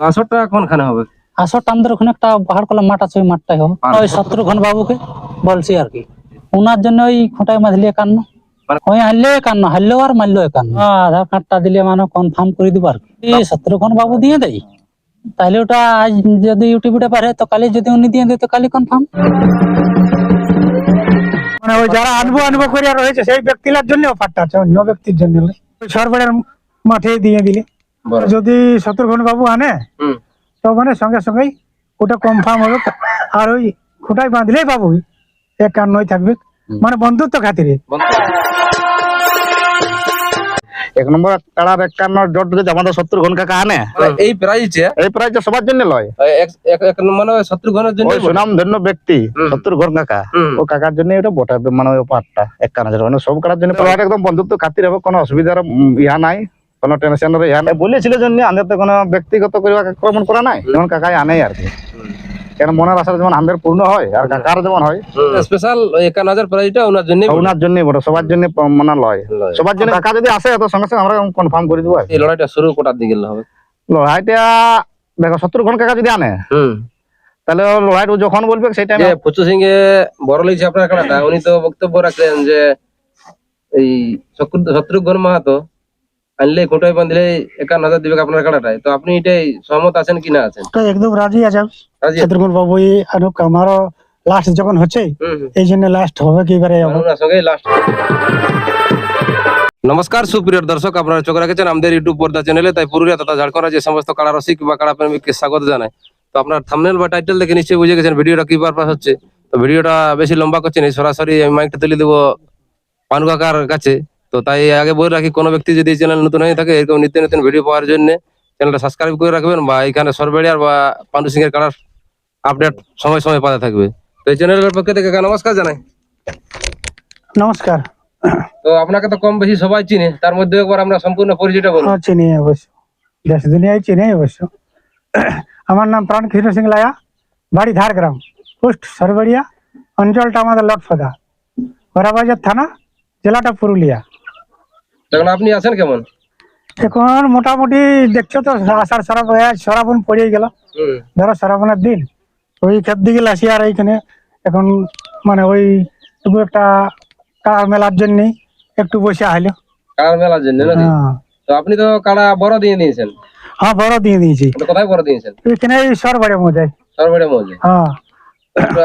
আসরটা কোনখানে হবে? আসরটা আমাদের ওখানে একটা পাহাড় কলা মাঠ আছে ওই মাঠটাই হবে। ওই শত্রুঘ্ন বাবুকে বলছি আর কি। ওনার জন্য ওই মানে- ওই হারলে একান্ন হারলেও আর মারলেও একান্ন। আধার কার্ডটা দিলে মানে কনফার্ম করে দিব আর কি। এই বাবু দিয়ে দেয় তাহলে ওটা আজ যদি ইউটিউবে পারে তো কালি যদি উনি দিয়ে দেয় তো কালি কনফার্ম মানে ওই যারা আনব আনব করে রয়েছে সেই ব্যক্তির জন্য অফারটা আছে অন্য ব্যক্তির জন্য নয়। মাঠে দিয়ে দিলে। যদি শত্রুঘ্ন বাবু আনে তো মানে সঙ্গে সঙ্গেই ওটা কনফার্ম হবে। আর ওই খুঁটাই বাঁধলেই বাবু একান্নই থাকবে। মানে বন্ধুত্ব খাতিরে। এক নম্বর কাড়ার একান্ন জট যদি আমাদের সত্তর ঘন কাকা আনে এই প্রাইজে? এই প্রাইজ সবার জন্য লয়। এক মানে শত্রুঘ্নের জন্য সুনাম ধন্য ব্যক্তি। সত্তর ঘর কাকা ও কাকার জন্য এটা বটা। মানে ওই পাটটা একান্ন হাজার মানে সব কাড়ার জন্য একদম বন্ধুত্ব খাতির হবে কোনো অসুবিধার ইহা নাই। কোনো টেনশনের ইহা নাই বলেছিল জন্য আমাদের তো কোনো ব্যক্তিগত করে আক্রমণ করা নাই। যেমন কাকাই আনে আর কি। কেন মনের আশা যেমন আমাদের পূর্ণ হয় আর কাকার যেমন হয়। স্পেশাল একান্ন হাজার প্রাইজটা ওনার জন্য ওনার জন্য বটে সবার জন্য মানে লয়। সবার জন্য কাকা যদি আসে তো সঙ্গে সঙ্গে আমরা কনফার্ম করে দেবো এই লড়াইটা শুরু কোটার দিকে হবে। লড়াইটা দেখো সত্তর ঘন কাকা যদি আনে তাহলে লড়াইটা যখন বলবে সেই টাইমে পুচু সিং এ বড় লিখছে আপনার কানাটা উনি তো বক্তব্য রাখলেন যে এই শত্রু- শত্রুঘ্ন মাহাতো আনলে খোটাই বাঁধলে একান্ন হাজার দিবে আপনার কানাটায় তো আপনি এটাই সহমত আছেন কি না আছেন? একদম রাজি আছে রাজি আছেন? শত্রুঘ্ন বাবু এই আনুক আমারও লাস্ট যখন হচ্ছে এই জন্য লাস্ট হবে কি করে লাস্ট নমস্কার সুপ্রিয় দর্শক আপনারা চোখ রেখেছেন আমাদের ইউটিউব পর্দা চ্যানেলে তাই পুরুলিয়া তথা ঝাড়খণ্ড যে সমস্ত কাড়া রসিক বা কাড়া প্রেমিককে স্বাগত জানাই। তো আপনার থামনেল বা টাইটেল দেখে নিশ্চয়ই বুঝে গেছেন ভিডিওটা কি পারপাস হচ্ছে। তো ভিডিওটা বেশি লম্বা করছি না সরাসরি আমি মাইকটা তুলে দেবো পানু কাকার কাছে। তো তাই আগে বলে রাখি কোনো ব্যক্তি যদি চ্যানেল নতুন হয়ে থাকে এরকম নিত্য নতুন ভিডিও পাওয়ার জন্য চ্যানেলটা সাবস্ক্রাইব করে রাখবেন বা এখানে সরবেড়িয়ার বা পান্ডু সিং এর কাড়ার আপডেট সময় সময় পাতে থাকবে। তো এই চ্যানেলের পক্ষ থেকে নমস্কার জানাই। নমস্কার। তো আপনাকে তো কম বেশি সবাই চিনে তার মধ্যে একবার আমরা সম্পূর্ণ পরিচয়টা বলুন। হ্যাঁ চিনি অবশ্য। দেশ দুনিয়ায় চিনি অবশ্য। আমার নাম প্রাণ কৃষ্ণ সিং লায়া বাড়ি ঝাড়গ্রাম পোস্ট সরবড়িয়া অঞ্চলটা আমাদের লটফদা বড়াবাজার থানা জেলাটা পুরুলিয়া। তখন আপনি আছেন কেমন? এখন মোটামুটি দেখছ তো আষাঢ় সরাব সরাবন পড়িয়ে গেল। ধরো সরাবনের দিন। ওই ক্ষেত দিকে আসি আর এইখানে। এখন মানে ওই একটু একটা কাড়া মেলার জন্য একটু বসে আইলো। কাড়ার মেলার জন্য হ্যাঁ। তো আপনি তো কাড়া বড় দিয়ে দিয়েছেন হ্যাঁ বড় দিয়ে দিয়েছি কোথায় বড় দিয়েছেন? এখানে সরবাড়ি মজাই সরবড়ে মৌজে হ্যাঁ।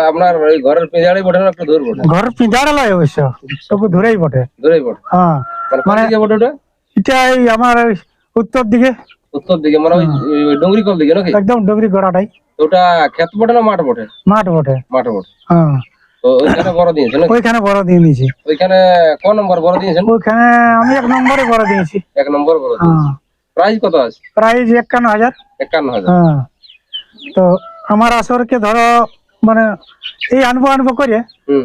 আপনার ওই ঘরের পিঁজাড়ে বটে না একটু দূর বটে? ঘর পিঁধাড়া লয় অবশ্য তবু দূরেই বটে। দূরেই বটে? হ্যাঁ মানে মানে- বটে ওটা? এটা এই আমার উত্তর দিকে। উত্তর দিকে মানে ওই ওই ডুংরি কল দিকে নাকি? একদম ডগরি গড়াটাই। ওটা ক্ষেত বটে না মাঠ বটে? মাঠ বটে। মাঠ বটে। হ্যাঁ। ওইখানে বড় দিয়েছেন নাকি? ওইখানে বড় দিয়ে দিয়েছি ওইখানে কোন নম্বর বড় দিয়েছেন? ওইখানে আমি এক নম্বরে বড় দিয়েছি। এক নম্বর বড় হ্যাঁ। প্রাইস কত আছে? প্রাইস একান্ন হাজার। একান্ন হাজার। হ্যাঁ। তো আমার আসরকে ধরো মানে এই আনব আনব করে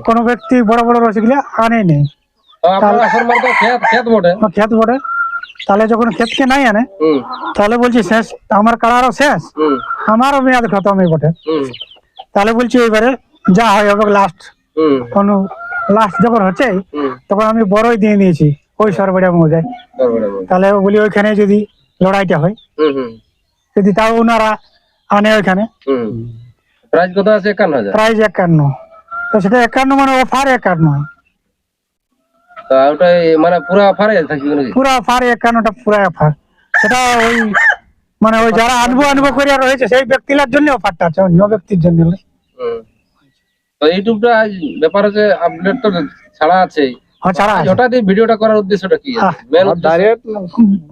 কোনো ব্যক্তি বড় বড় রসগোল্লা আনে নেই তো আপনার আসর মার তো ক্ষেত ক্ষেত বটে? তাহলে যখন ক্ষেতকে নাই আনে তাহলে বলছি শেষ আমার কাড়ারও শেষ। আমারও মেয়াদ খতমই বটে। তাহলে বলছি এবারে যা হয় হবে লাস্ট কোনো লাস্ট যখন হচ্ছে তখন আমি বড়ই দিয়ে নিয়েছি ওই সরবড়িয়া মৌজায় তাহলে বলি ওইখানে যদি লড়াইটা হয় যদি তাও ওনারা আনে ওইখানে। প্রাইস কত আছে একান্ন হাজার? প্রাইস একান্ন। তো সেটা একান্ন মানে অফার একান্ন। তো ওটাই মানে পুরো অফারে থাকবে নাকি? পুরা অফার একান্নটা পুরা অফার সেটা ওই মানে ওই যারা আনব আনব করে রয়েছে সেই ব্যক্তির জন্য অফারটা আছে অন্য ব্যক্তির জন্য। তো ইউটিউবটা আজ ব্যাপার হচ্ছে আপডেট তো ছাড়া আছে হ্যাঁ ছাড়া আছে। হঠাৎ এই ভিডিওটা করার উদ্দেশ্যটা কি?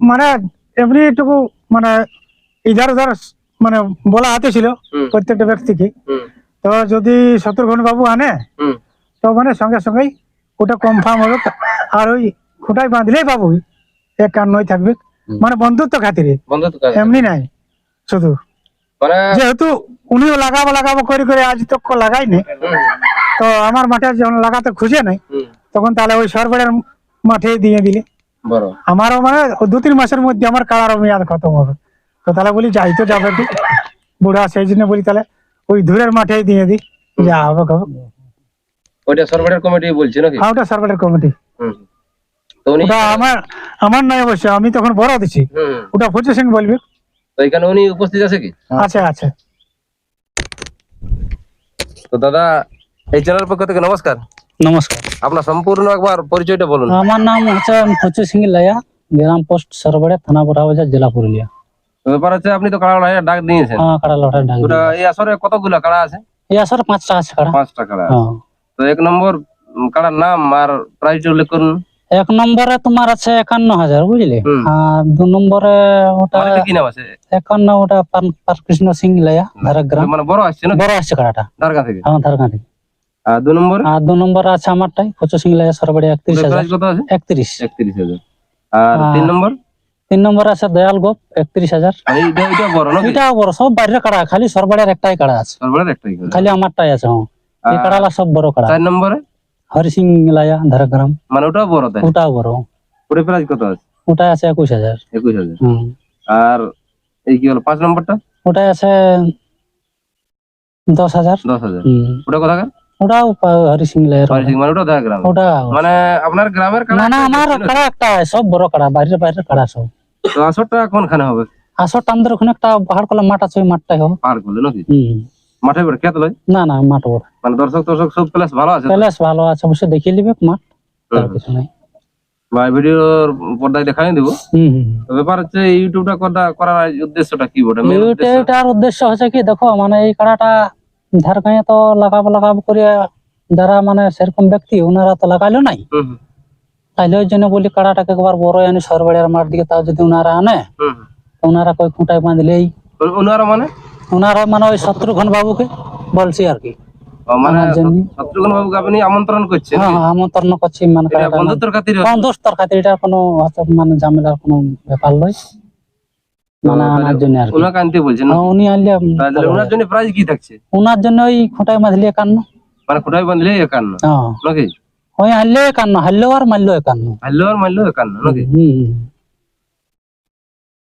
মানে এমনি একটু মানে ইধার উধার মানে বলা হাতে ছিল প্রত্যেকটা ব্যক্তিকে। তো যদি শত্রুঘ্ন বাবু আনে তো মানে সঙ্গে সঙ্গেই ওটা কনফার্ম হবে। আর ওই খুঁটাই বাঁধলেই বাবু একান্নই থাকবে। মানে বন্ধুত্ব খাতিরে। এমনি নাই। শুধু মানে যেহেতু উনিও লাগাবো লাগাবো করে করে আজ তো লাগাইনি তো আমার মাঠে যখন লাগাতে খুঁজে নাই তখন তাহলে ওই সরবরের মাঠে দিয়ে দিলে। আমারও মানে দু তিন মাসের মধ্যে আমার কালারও মেয়াদ খতম হবে। তো তাহলে বলি যাই তো যাবে কি বুড়া সেই জন্য বলি তাহলে ওই ধুরের মাঠে দিয়ে দিই যা হবে হবে ওইটা সরবরাহ কমিটি বলছে নাকি আর ওটা সরবরের কমিটি হুম। তো উনি ওটা আমার আমার নয় অবশ্য আমি তখন বড় দিছি হুম ওটা ফুচু সিং বলবি তো তো এখানে উনি উপস্থিত আছে কি আছে আছে তো দাদা এই চ্যানেল পক্ষ থেকে নমস্কার। নমস্কার। আপনার সম্পূর্ণ একবার পরিচয়টা বলুন। আমার নাম হচ্ছে ফচু সিং লাইয়া গ্রাম পোস্ট সরবড়ে থানা বড়াবাজার জেলা পুরুলিয়া। তো ব্যাপার হচ্ছে আপনি তো কাড়া লড়াইয়ের ডাক দিয়েছেন। হ্যাঁ কাড়া লড়াই ডাক ওটা এই আসরে কতগুলো কাড়া আছে? এই আসার পাঁচটা আছে কাড়া। পাঁচটা কাড়া হ্যাঁ। তো এক নম্বর কাড়ার নাম আর প্রাইস উল্লেখ করুন। এক নম্বরে তোমার আছে একান্ন হাজার বুঝলি? আর দু নম্বরে ওটা বাড়িতে কি নাম আছে? একান্ন ওটা পারকৃষ্ণ সিং লাইয়া ধারাগ্রাম মানে বড় আসছে না বড় আসছে কাড়াটা। দ্বারকা থেকে? আমার ধারকাঠি আর দু নম্বর? আর দু নম্বরে আছে আমারটাই ফচু সিং লাইয়া সরবড়ে একত্রিশ হাজার। আছে? একত্রিশ। একত্রিশ হাজার। আর তিন নম্বর? তিন নম্বরে আছে দয়াল গোপ একত্রিশ হাজার। এটাও বড় সব বাইরের কাড়া খালি সরবড়ের একটাই কাড়া আছে। খালি আমারটাই আছে হ্যাঁ। এই কাড়ালা সব বড় কাড়া। চার নম্বরে? হরি সিং ধারাগ্রাম। মানে ওটাও বড় তাই? ওটাও বড়। ওটা প্রাইস কত আছে? ওটা আছে একুশ হাজার। একুশ হাজার। আর এই কি হলো পাঁচ নম্বরটা? ওটাই আছে দশ হাজার। দশ হাজার। ওটা কোথাকার ওটাও হরি সিং পারিসিক মানে ওটা ওটা মানে আপনার গ্রামের কাড়া না না আমার কাড়া একটা সব বড় কাড়া বাইরের বাইরের কাড়া সব। তো আসরটা কোনখানে হবে? আসর টান্দের ওখানে একটা পাহাড় কলা মাঠ আছে ওই মাঠটাই হবে। পার করলে নাকি? হুম। মাঠে বেড়ে খেত লয়? না না মাঠ বড়। মানে দর্শক দর্শক সব প্লেস ভালো আছে তো? প্যালেস ভালো আছে অবশ্যই দেখিয়ে নিবে মাঠ তার কিছু নাই। বা ভিডিওর পর্দায় দেখাই দিব। ব্যাপার হচ্ছে ইউটিউবটা করা করার উদ্দেশ্যটা কি বটে? উদ্দেশ্য? উদ্দেশ্য হচ্ছে কি দেখো মানে এই কাড়াটা ধার গাঁয়ে তো লাগাবো লাগাবো করে যারা মানে সেরকম ব্যক্তি ওনারা তো লাগাইলো নাই। হুম, ওই জন্য বলি কাড়াটাকে একবার বড় আনি সরবাড়ির মাঠ দিকে তাও যদি ওনারা আনে ওনারা কই খুঁটায় বাঁধলেই ওনারা মানে? ওনারা মানে ওই শত্রুঘ্ন বাবুকে বলছি আর কি। মানে শত্রুঘ্ন বাবুকে আপনি আমন্ত্রণ করছেন হ্যাঁ হ্যাঁ, আমন্ত্রণ করছি মানে এটা কাড়াটা বন্ধুত্বর খাতিরে কোন দোস্তর খাতির এটা কোনো মানে ঝামেলার কোনো ব্যাপার নয়। মানে আনার জন্য আর কি। ওনাকে আনতে বলছেন না? হ্যাঁ, উনি আনলে তাহলে ওনার জন্য প্রাইস কি থাকছে? ওনার জন্য ওই খুঁটায় বাঁধলে একান্ন। মানে কোটায় বাঁধলে একান্ন। নাকি? ওই আনলে একান্ন হারলেও আর মারলেও একান্ন হারলেও আর মারলেও একান্ন নাকি।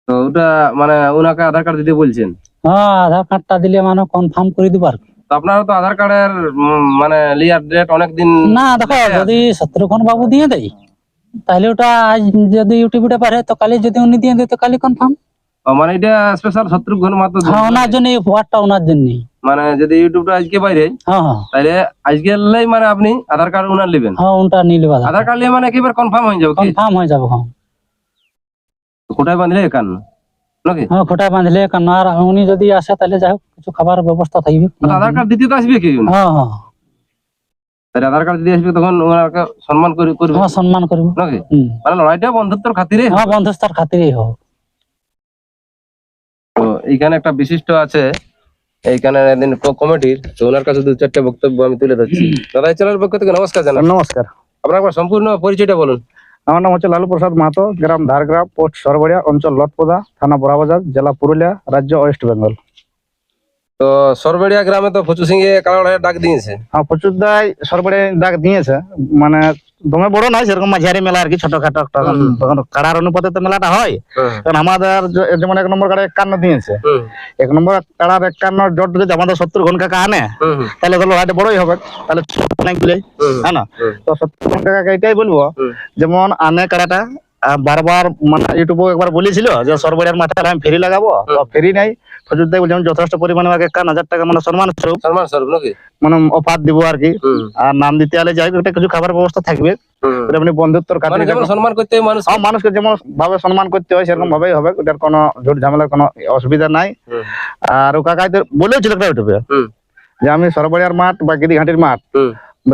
তো ওটা মানে ওনাকে আধার কার্ড দিতে বলছেন? হ্যাঁ আধার কার্ডটা দিলে মানে কনফার্ম করে দিব আর তো আপনারা তো আধার কার্ডের মানে লিয়ার ডেট অনেক দিন না দেখো যদি শত্রুঘ্ন বাবু দিয়ে দেয় তাহলে ওটা আজ যদি ইউটিউবে পারে তো কালি যদি উনি দিয়ে দেয় তো কালি কনফার্ম মানে এটা স্পেশাল শত্রুঘ্ন মাত্র হ্যাঁ ওনার জন্য। ওয়ার্ডটা ওনার জন্যই। মানে যদি ইউটিউবটা আজকে বাইরে হ্যাঁ হ্যাঁ। তাহলে আজকে এলেই মানে আপনি আধার কার্ড উনার নেবেন। হ্যাঁ ওটা নিলে আধার কার্ড নিয়ে মানে একেবারে কনফার্ম হয়ে যাবে কনফার্ম হয়ে যাবে হ্যাঁ। কোটায় বাঁধলে একান্ন নাকি? হ্যাঁ খুঁটায় বাঁধলে একান্ন আর উনি যদি আসে তাহলে যাই হোক কিছু খাবার ব্যবস্থা থাকবে। আধার কার্ড দিতে তো আসবে কি? হ্যাঁ হ্যাঁ। তাহলে আধার কার্ড দিতে আসবে তখন ওনাকে সম্মান করে করবে। হ্যাঁ সম্মান করব। নাকি। মানে লড়াইটা বন্ধুত্বর খাতিরে? হ্যাঁ বন্ধুস্থার খাতিরেই হোক। তো এইখানে একটা বিশিষ্ট আছে এইখানে একদিন কমিটির তো ওনার কাছে দু চারটে বক্তব্য আমি তুলে ধরছি। দাদা পক্ষ থেকে নমস্কার আপনার একবার সম্পূর্ণ পরিচয়টা বলুন। আমার নাম হচ্ছে লালু প্রসাদ মাহাতো গ্রাম ধারগ্রাম পোস্ট সরবড়িয়া অঞ্চল লটপদা থানা বড়াবাজার জেলা পুরুলিয়া রাজ্য ওয়েস্ট বেঙ্গল। তো সরবেড়িয়া গ্রামে তো ফচু সিং এ কালা লড়াইয়ের ডাক দিয়েছে। হ্যাঁ প্রচুর দায় সরবড়ে ডাক দিয়েছে। মানে দমে বড় নয় সেরকম মাঝারি মেলা আর কি ছোটখাটো তখন কাড়ার অনুপাতে তো মেলাটা হয়। কারণ আমাদের যেমন এক নম্বর কাড়া একান্ন দিয়েছে। এক নম্বর কাড়ার একান্ন জট যদি আমাদের সত্তর ঘন কাকা আনে তাহলে তো লড়াইটা বড়ই হবে। তাহলে অনেকগুলোই হ্যাঁ না? তো সত্তর ঘন কাকাকে এটাই বলব। যেমন আনে কাড়াটা বারবার মানে ইউটিউবে একবার বলেছিল যে সরবরিয়ার মাথায় আমি ফেরি লাগাবো। তো ফেরি নাই। ফজুর দেব যেমন যথেষ্ট পরিমাণে আমাকে একান্ন হাজার টাকা মানে সম্মান স্বরূপ। সলমান স্বরূপ নাকি? মানে অফার দিব আর কি। আর নাম দিতে হলে যাই একটা কিছু খাবার ব্যবস্থা থাকবে। আপনি বন্ধুত্বর মানে খাতিরে যেমন সম্মান করতে মানুষ হ্যাঁ, মানুষকে যেমন ভাবে সম্মান করতে হয় সেরকম ভাবেই হবে। ওটার কোনো ঝুট ঝামেলার কোনো অসুবিধা নাই। আর ও কাকাই তো বলেছিল একটা ইউটিউবে যে আমি সরবরিয়ার মাঠ বা গিরিঘাটির মাঠ।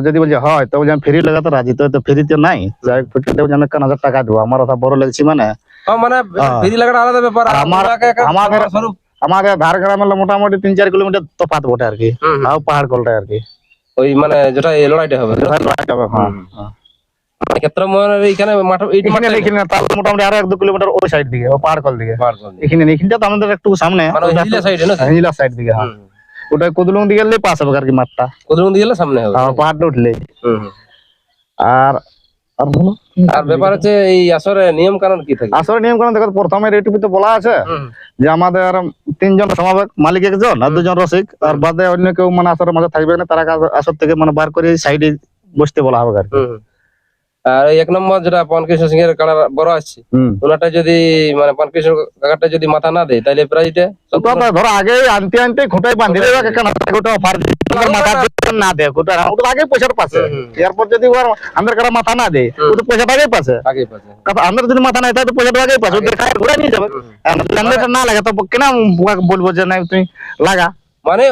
যদি বলছে হয় তো আমি ফ্রি লাগাতে রাজি তো তো ফ্রিতে নাই। যাই ফ্রিতে আমি একান্ন হাজার টাকা দেবো। আমার কথা বড় লেগেছি মানে। হ্যাঁ, মানে হ্যাঁ। লাগাটা আলাদা ব্যাপার। আমার- আমাদের- আমাদের ধার গ্রামের মোটামুটি তিন চার কিলোমিটার তফাত বটে আর কি। হুম। পাহাড় কলটা আর কি। ওই মানে যেটা লড়াইটা হবে। হ্যাঁ হ্যাঁ। মানে মনে এখানে মোটামুটি আরও এক দু কিলোমিটার ওই সাইড দিকে পাহাড় কল দিকে। এখানে এখানটা তো আমাদের একটু সামনে। মানে সাইডে না হিলা সাইড দিকে হ্যাঁ। ওটা কুদলুং দিকে গেলে পাস হবে আর কি মাঠটা। কোদরুন দিয়ে গেলে সামনে হবে। পাহাড়টা হুম। আর আর বলো। আর ব্যাপার হচ্ছে এই আসরে নিয়ম কানুন কি থাকে? আসলে নিয়ম কারণ দেখো প্রথমে রেটিপিতে বলা আছে যে আমাদের তিনজন সমাবেক মালিক একজন আর দুজন রসিক আর বাদে অন্য কেউ মানে আসরের মাঝে থাকবে না তারা আসর থেকে মানে বার করে সাইডে বসতে বলা হবে আর কি। আর এক নম্বর যেটা পনকৃষ্ণ সিং এর কাড়া বড় আসছে ওনাটা যদি মানে পনকৃষ্ণ কাকাটা যদি মাথা না দেয় তাহলে প্রাইজটা ধরো আগে আনতে আনতে খুঁটাই বাঁধি দেবে ওটা অফার মাথা না দেয় ওটা আগে পয়সার পাশে এরপর যদি ওর আমাদের কারা মাথা না দেয় ও তো পয়সাটা আগেই পাশে আগে পাশে আমাদের যদি মাথা নাই তাহলে তো পয়সাটা আগেই পাশে ঘুরে নিয়ে যাবে। আমাদের না লাগে তো কেন বলব যে না তুমি লাগা। মানে।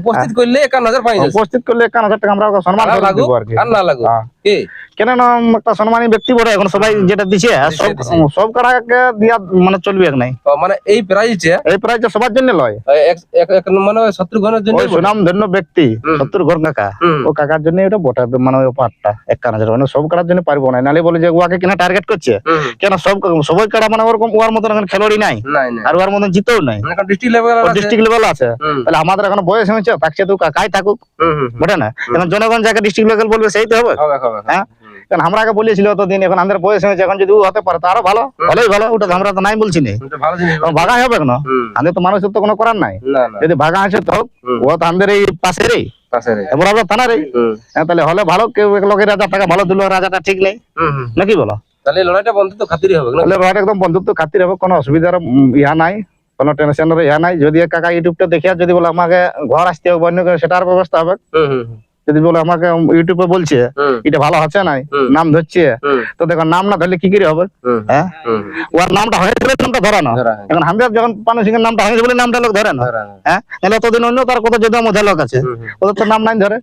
উপস্থিত করলে একান্ন হাজার উপস্থিত করলে একান্ন হাজার টাকা আমরা সম্মান দেবো আর না লাগুক হ্যাঁ। কি? কেন না একটা সম্মানী ব্যক্তি এখন সবাই যেটা দিছে সব সব কারাকে দিয়া মানে চলবে এক নাই। মানে এই প্রাইজটা এই প্রাইজ সবার জন্য লয়। এক- মানে শত্রুঘ্নের জন্য ওই সুনাম ধন্য ব্যক্তি হুম। কাকা। ও কাকার জন্য এটা বটা মানে পাটটা এক কারণ মানে সব কারার জন্য পারব না। নালে বলে যে ওয়াকে কিনা টার্গেট করছে। কেন সব সবাই কারা মানে ওরকম ওর মতন এখন খেলোয়াড়ই নাই। আর ওর মতন জিতেও নাই। ডিস্ট্রিক্ট লেভেল ডিস্ট্রিক্ট লেভেল আছে। তাহলে আমাদের এখন বয়স হয়েছে তাকে তো কাকাই থাকুক। বটে না? এখন জনগণ যাকে ডিস্ট্রিক্ট লেভেল বলবে সেই তো হবে। হ্যাঁ? কারণ বলেছিল দিন এখন আমাদের বয়স হয়েছে এখন যদি ও হতে পারে তো আরও ভালো। ভালোই ভালো ওটা আমরা তো নাই বলছি না। ভাগাই হবে কেন? আমাদের তো মানুষের তো কোনো করার নাই। যদি ভাগা আছে তো ও তো আমাদের এই পাশে রে। এবার আমরা হ্যাঁ, তাহলে হলে ভালো কেউ এক লোকের রাজা টাকা ভালো দিল রাজাটা ঠিক নেই। নাকি বলো? তাহলে লড়াইটা বন্ধুত্ব খাতিরই হবে না একদম বন্ধুত্ব খাতির হবে কোনো অসুবিধার ইয়া নাই। কোনো টেনশনের ইয়া নাই। যদি কাকা ইউটিউবটা দেখিয়া যদি বলে আমাকে ঘর আসতে হবে অন্য সেটার ব্যবস্থা হবে। যদি বলে আমাকে ইউটিউবে বলছে এটা ভালো হচ্ছে নাই? নাম ধরছে? তো দেখো নাম না ধরলে কি করে হবে? হ্যাঁ? ওর নামটা হয়ে গেলে নামটা ধরে না। এখন আমাদের যখন পানু সিং এর নামটা হয়েছে বলে নামটা লোক ধরে না। হ্যাঁ? তাহলে অতদিন অন্য তার কত যদি মধ্যে লোক আছে। ওদের তো নাম নাই ধরে।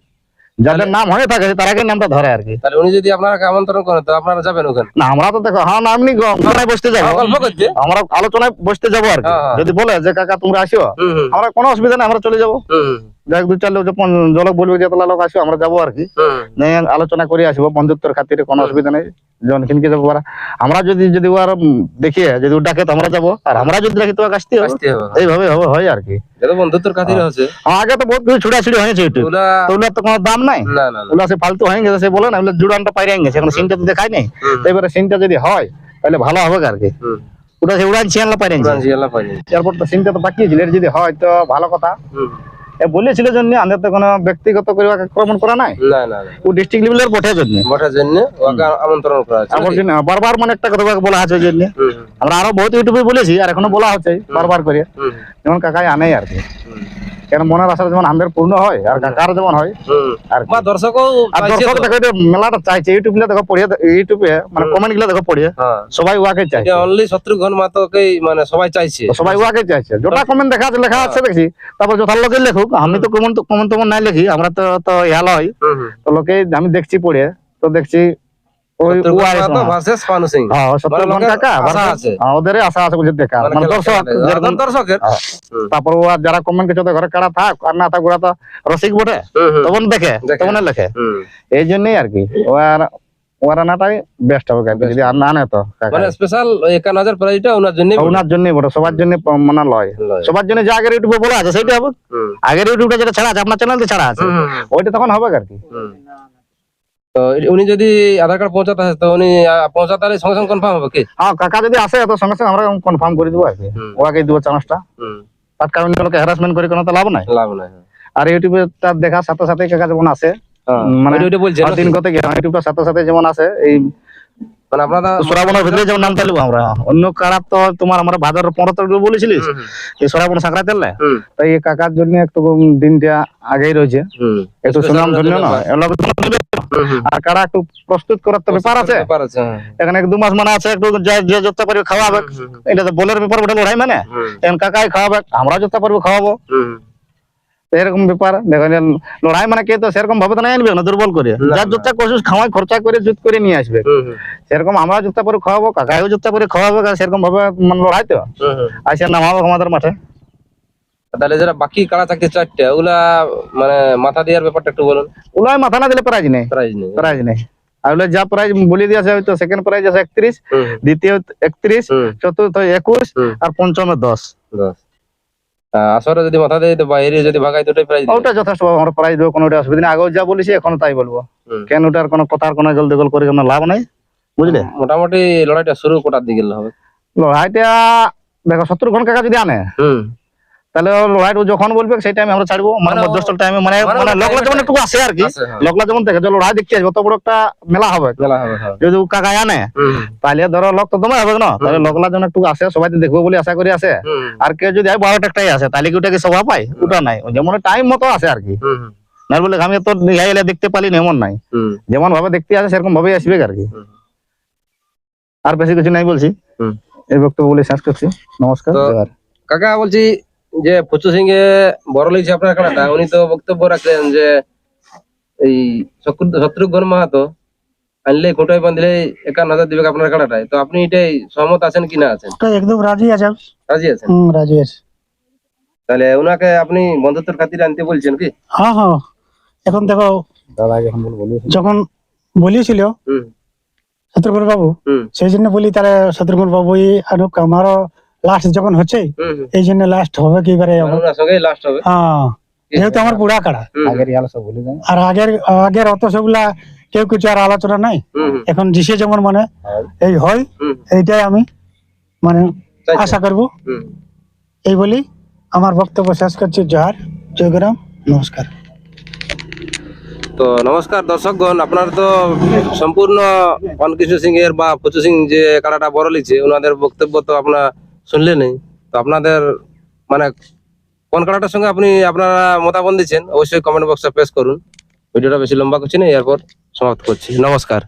যাদের নাম হয়ে থাকে তার আগে নামটা ধরে আর কি। তাহলে উনি যদি আপনাকে আমন্ত্রণ করেন তো আপনারা যাবেন ওখানে? না আমরা তো দেখো হ্যাঁ না এমনি গল্পনায় বসতে যাব। গল্প করতে আমরা আলোচনায় বসতে যাব আর কি। হ্যাঁ, হ্যাঁ। যদি বলে যে কাকা তোমরা আসো হুম, হুম, আমরা কোনো অসুবিধা নেই আমরা চলে যাব। হুম, যাক দু চার লোক জলক বলবে যে লোক আসো আমরা যাব আর কি। হুম, আলোচনা করে আসব বন্ধুত্বের খাতিরে কোনো অসুবিধা নেই। জন কিনকে যাব ওরা। আমরা যদি যদি ওরা উম, দেখিয়ে যদি ও ডাকে তো আমরা যাব। আর আমরা যদি ডাকি তো আসতে হবে। এইভাবে হবে হয় আর কি। যত খাতিরে হচ্ছে। আগে তো বহুত কিছু ছুটাছুটি হয়েছে একটু। ওগুলা তো কোনো দাম নাই। ওগুলো সে ফালতু হয়ে গেছে সে বলে না ওগুলো জুড়ানটা পাইরে গেছে এখন সিনটা তো দেখাই নাই। হুম, তো এবারে সিনটা যদি হয় তাহলে ভালো হবে আর কি। ওটা সে উড়ান ছিয়ানলা পাইরে এরপর তো সিনটা তো বাকি ছিল যদি হয় তো ভালো কথা। বলেছিল জন্য আমাদের তো কোনো ব্যক্তিগত করে আক্রমণ করা নাই? না না ও ডিস্ট্রিক্ট লেভেলের বটে জন্য? ভোটের জন্য ওকে আমন্ত্রণ করা আছে আমার জন্য বারবার মানে একটা কথা বলা আছে জন্য। আমরা আরও বহুত ইউটিউবে বলেছি আর এখনও বলা হচ্ছে বারবার করে। যেমন কাকাই আনে আর কি। কেন মনের আশা যেমন আমাদের পূর্ণ হয় আর কাকার যেমন হয় আর কি। বা দর্শকও আর দর্শক তো। দেখো এটা মেলাটা চাইছে ইউটিউব দেখো পড়িয়ে ইউটিউবে মানে কমেন্টগুলো দেখো পড়িয়ে হ্যাঁ। সবাই ওয়াকে চাইছে। এটা অনলি শত্রুঘ্ন মাতকেই মানে সবাই চাইছে। সবাই ওয়াকে চাইছে। যেটা কমেন্ট দেখা আছে লেখা আছে দেখছি। তারপর যথার লোকে লেখুক আমি তো কমেন্ট কমেন্ট টমেন্ট নাই লিখি আমরা তো তো ইয়া লয় হুম, হুম। তো লোকে আমি দেখছি পড়ে তো দেখছি তারপর ও আর যারা কমেন্ট ওদের ঘরে কারা থাক আর না থাক ওরা তো রসিক বটে। তখন দেখে। তখন লেখে। এই জন্যই আর কি। ও আর বেস্ট হবে কাকা যদি আর না তো। মানে স্পেশাল ওনার জন্য ওনার জন্যই বটে। সবার জন্য মানে লয়। সবার জন্য যে আগের ইউটিউবে বলা আছে সেটা হবে। আগের ইউটিউবটা যেটা ছাড়া আছে আপনার চ্যানেল ছাড়া আছে। ওইটা তখন হবে আর কি। তো উনি যদি আধার কার্ড পৌঁছাতে আসে তো উনি পৌঁছাতে হলে সঙ্গে সঙ্গে কনফার্ম হবে কি? হ্যাঁ কাকা যদি আসে তো সঙ্গে সঙ্গে আমরা কনফার্ম করে দেবো আর কি। ওকে দেবো চান্সটা তার কারণে লোকে হ্যারাসমেন্ট করে কোনো তো লাভ নাই? লাভ নাই আর ইউটিউবে তার দেখার সাথে সাথে কাকা যেমন আসে হ্যাঁ, মানে ওইটা বলছে দিন কত গিয়ে ইউটিউবের সাথে সাথে যেমন আসে এই মানে আপনারা শ্রাবণের ভিতরে যেমন নাম তালিব আমরা। অন্য তো তোমার আমরা ভাদর পনেরো তারিখ বলেছিলিস? এই তেললে তাই এই কাকার জন্য একটু দিনটা আগেই রয়েছে। একটু সুনাম ধন্য না। আর কারা একটু প্রস্তুত করার তো ব্যাপার আছে। হ্যাঁ। এখানে এক দু মাস মানে আছে একটু যে যত পারবে খাওয়াবে। এটা তো বলের ব্যাপার ওটা লড়াই মানে। এখন কাকাই খাওয়াবে আমরা যত পারব খাওয়াবো। এরকম ব্যাপার। দেখো যে লড়াই মানে কে তো সেরকম ভাবে তো নাই আনবে না দুর্বল করে। যার। যতটা কোশিস খাওয়াই খরচা করে জুত করে নিয়ে আসবে। সেরকম আমরা যতটা করে খাওয়াবো কাকাইও যতটা করে খাওয়াবে সেরকম ভাবে মানে লড়াই তো। হুম। আসে নামাবো আমাদের মাঠে। তাহলে যারা বাকি কাড়া চাকরি চারটে ওগুলা মানে মাথা দেওয়ার ব্যাপারটা একটু বলুন। ওলাই মাথা না দিলে প্রাইজ নেই। প্রাইজ নেই। প্রাইজ নেই। আর ওগুলো যা প্রাইজ বলে দিয়েছে হয়তো সেকেন্ড প্রাইজ আছে একত্রিশ দ্বিতীয় একত্রিশ চতুর্থ একুশ। আর পঞ্চমে দশ। দশ। আসরে যদি মাথা দেয় তো বাইরে যদি ভাগাই দুটোই প্রাইজ ওটা যথেষ্ট আমরা প্রাইজ দেবো কোনো অসুবিধা নেই। আগেও যা বলেছি এখন তাই বলব। কেন ওটার কোনো কথার কোনো জল দখল করে কোনো লাভ নাই। বুঝলে? মোটামুটি লড়াইটা শুরু কোটার দিকে হবে। লড়াইটা দেখো সত্তর ঘন কাকা যদি আনে হুম। তাহলে লড়াই যখন বলবে সেই টাইমে আমরা ছাড়বো। মানে মানে মধ্যস্থল টাইমে মানে মানে মানে লোকলা যেমন একটু আসে আর কি হ্যাঁ। লোকলা যেমন দেখে যে লড়াই দেখতে আসবে অত বড় একটা মেলা হবে। মেলা হবে হ্যাঁ। যদি কাকা হুম, তাহলে ধরো লোক তো তোমার হবে না। তাহলে লোকলা যেমন একটু আসে সবাই দেখব বলে আশা করি আসে আর কেউ যদি বারোটা একটাই আসে তাহলে কি ওটা কি সভা পায়? ওটা নাই। যেমন টাইম মতো আসে আর কি। না বলে আমি তো দেখতে পারি এমন নাই। যেমন ভাবে দেখতে আসে সেরকম ভাবে আসবে আর কি। আর বেশি কিছু নাই বলছি। হুম। এই বক্তব্য বলে শেষ করছি। নমস্কার কাকা বলছি যে ফুচু সিং এ বড় লিখছে আপনার খেলাটা উনি তো বক্তব্য রাখলেন যে এই শত্রু- শত্রুঘ্ন মাহাতো আনলে কোটায় বাঁধলে একান্ন হাজার দিবে আপনার খেলাটায় তো আপনি এটাই সহমত আছেন কি না আছেন? একদম রাজি আছে। রাজি আছেন? রাজি আছে। তাহলে ওনাকে আপনি বন্ধুত্বের খাতিরে আনতে বলছেন কি? হ্যাঁ হ্যাঁ। এখন দেখো দাদা যখন যখন বলিয়েছিল হুম। শত্রুঘ্ন বাবু? সেই জন্য বলি তাহলে শত্রুঘ্ন বাবু আনুক। আমারও লাস্ট যখন হচ্ছে। এই জন্য লাস্ট হবে কি এবারে হ্যাঁ যেহেতু আমার বুড়া কাড়া। আর আগের আগের অত সেগুলা কেউ কিছু আর আলোচনা নাই। এখন জিসে যেমন মানে এই হয় এইটাই আমি মানে আশা করব। এই বলি আমার বক্তব্য শেষ করছি। জোহার জয়গ্রাম নমস্কার। তো নমস্কার দর্শকগণ, আপনার তো সম্পূর্ণ অনকিশু সিং এর বা ফুচু সিং যে কারাটা বড় লিছে ওনাদের বক্তব্য তো আপনারা শুনলেনই। তো আপনাদের মানে কোন কাটাটার সঙ্গে আপনি, আপনারা মতামত দিচ্ছেন, অবশ্যই কমেন্ট বক্সে পেশ করুন। ভিডিওটা বেশি লম্বা করছি না, এরপর সমাপ্ত করছি। নমস্কার।